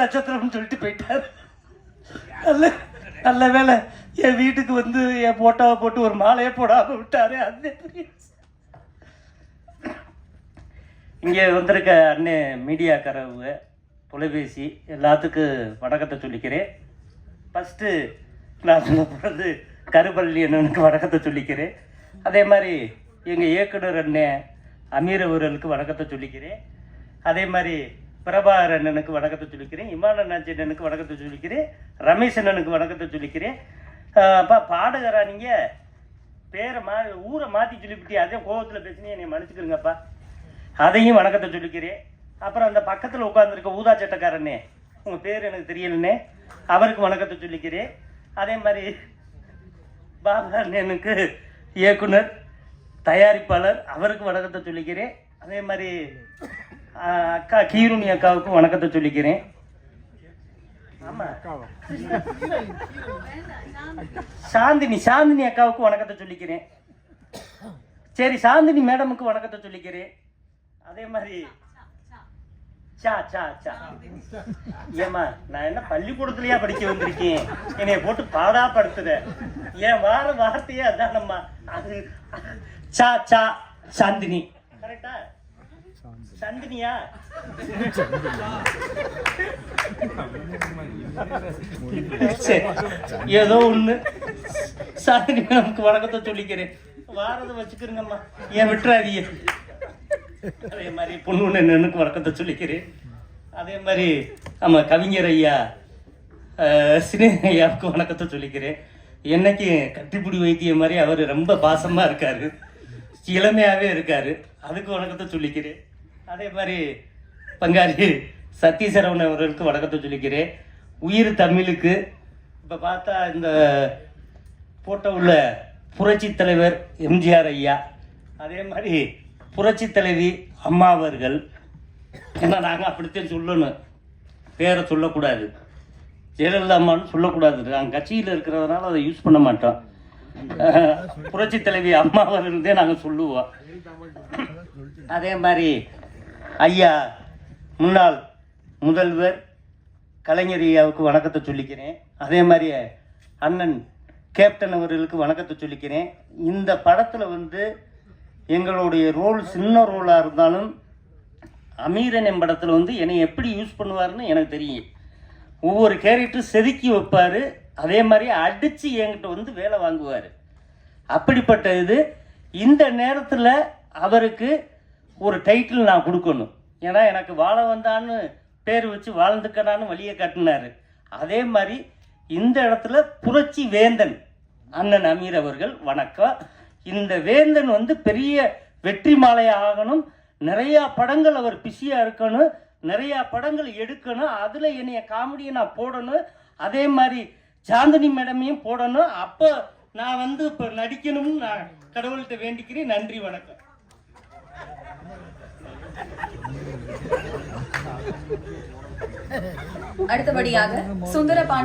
நட்சத்திரம்னு சொல்லிட்டு போயிட்டார். நல்ல நல்ல வேலை என் வீட்டுக்கு வந்து என் போட்டோவை போட்டு ஒரு மாலையை போடாமல் விட்டாரு அது இங்கே வந்திருக்க அண்ணே மீடியாக்காரவங்க தொலைபேசி எல்லாத்துக்கும் வணக்கத்தை சொல்லிக்கிறேன். ஃபஸ்ட்டு நான் சொல்ல போகிறது கருப்பள்ளி அண்ணனுக்கு வணக்கத்தை சொல்லிக்கிறேன். அதே மாதிரி எங்கள் இயக்குனர் அண்ணே அமீர் அவர்களுக்கு வணக்கத்தை சொல்லிக்கிறேன். அதே மாதிரி பிரபாகர் அண்ணனுக்கு வணக்கத்தை சொல்லிக்கிறேன் இமான அண்ணாச்சி அண்ணனுக்கு வணக்கத்தை சொல்லிக்கிறேன் ரமேஷ் அண்ணனுக்கு வணக்கத்தை சொல்லிக்கிறேன். அப்பா பாடகரா நீங்கள் பேரை மா ஊரை மாற்றி சொல்லிவிட்டு அதே கோவத்தில் பேசினே என்னை மன்னிச்சுக்கிறேங்கப்பா அதையும் வணக்கத்தை சொல்லிக்கிறேன். அப்புறம் அந்த பக்கத்தில் உட்காந்துருக்க ஊதா சட்டக்காரனே உங்கள் பேர் எனக்கு தெரியலண்ணே அவருக்கு வணக்கத்தை சொல்லிக்கிறேன். அதே மாதிரி பாபா அண்ணனுக்கு இயக்குனர் தயாரிப்பாளர் அவருக்கு வணக்கத்தை சொல்லிக்கிறேன். அதே மாதிரி அக்கா கீருணி அக்காவுக்கும் வணக்கத்தை சொல்லிக்கிறேன். ஆமாம் சாந்தினி சாந்தினி அக்காவுக்கு வணக்கத்தை சொல்லிக்கிறேன். சரி சாந்தினி மேடமுக்கு வணக்கத்தை சொல்லிக்கிறேன். அதே மாதிரி சா சா சா. ஏமா நான் என்ன பள்ளிக்கூடத்துலயா படிக்க வந்திருக்கேன்? என்னைய போட்டு பாடா படுத்துத. என் வார வார்த்தையே அதானம்மா. அது சா சா சாந்தினி. கரெக்டா சந்தினியா? சரி ஏதோ ஒண்ணு. சாந்தினி நமக்கு வணக்கத்தை சொல்லிக்கிறேன். வாரதை வச்சுக்கிறேங்கம்மா ஏன் விட்டுறாதீங்க. அதே மாதிரி பொண்ணு எனக்கு வணக்கத்தை சொல்லிக்கிறேன். அதே மாதிரி நம்ம கவிஞர் ஐயா அஹ், சினே ஐயாவுக்கு வணக்கத்தை சொல்லிக்கிறேன். என்னைக்கு கட்டிப்பிடி வைத்திய மாதிரி அவர் ரொம்ப பாசமாக இருக்காரு. இளமையாகவே இருக்காரு. அதுக்கு வணக்கத்தை சொல்லிக்கிறேன். அதே மாதிரி பங்காளி சத்தீசரவணன் அவர்களுக்கு வணக்கத்தை சொல்லிக்கிறேன். உயிர் தமிழுக்கு இப்போ பார்த்தா இந்த போட்டோ உள்ள புரட்சி தலைவர் எம்ஜிஆர் ஐயா அதே மாதிரி புரட்சி தலைவி அம்மா அவர்கள். ஏன்னா நாங்கள் அப்படித்தான் சொல்லணும். பேரை சொல்லக்கூடாது. ஜெயலலிதா அம்மான்னு சொல்லக்கூடாது. நாங்கள் கட்சியில் இருக்கிறதுனால அதை யூஸ் பண்ண மாட்டோம். புரட்சி தலைவி அம்மா அவர்கள்தே நாங்கள் சொல்லுவோம். அதே மாதிரி ஐயா முன்னாள் முதல்வர் கலைஞர் ஐயாவுக்கு வணக்கத்தை சொல்லிக்கிறேன். அதே மாதிரி அண்ணன் கேப்டன் அவர்களுக்கு வணக்கத்தை சொல்லிக்கிறேன். இந்த படத்தில் வந்து எங்களுடைய ரோல் சின்ன ரோலாக இருந்தாலும் அமீரன் என் படத்தில் வந்து என்னை எப்படி யூஸ் பண்ணுவாருன்னு எனக்கு தெரியும். ஒவ்வொரு கேரக்டரும் செதுக்கி வைப்பார். அதே மாதிரி அடித்து என்கிட்ட வந்து வேலை வாங்குவார். அப்படிப்பட்ட இது இந்த நேரத்தில் அவருக்கு ஒரு டைட்டில் நான் கொடுக்கணும். ஏன்னா எனக்கு வாழ வந்தான்னு பேர் வச்சு வாழ்ந்துக்கனான்னு வழியை காட்டினாரு. அதே மாதிரி இந்த இடத்துல புரட்சி வேந்தன் அண்ணன் அமீர் அவர்கள் வணக்கம். இந்த வேந்தன் வந்து பெரிய வெற்றி மாலை ஆகணும். நிறையா படங்கள் அவர் பிஸியாக இருக்கணும். நிறையா படங்கள் எடுக்கணும். அதில் என்னைய காமெடியை நான் போடணும். அதே மாதிரி சாந்தினி மேடமையும் போடணும். அப்போ நான் வந்து இப்போ நடிக்கணும்னு நான் கடவுள்கிட்ட வேண்டிக்கிறேன். நன்றி வணக்கம். அடுத்தபடியாக சுந்தர பாண்டி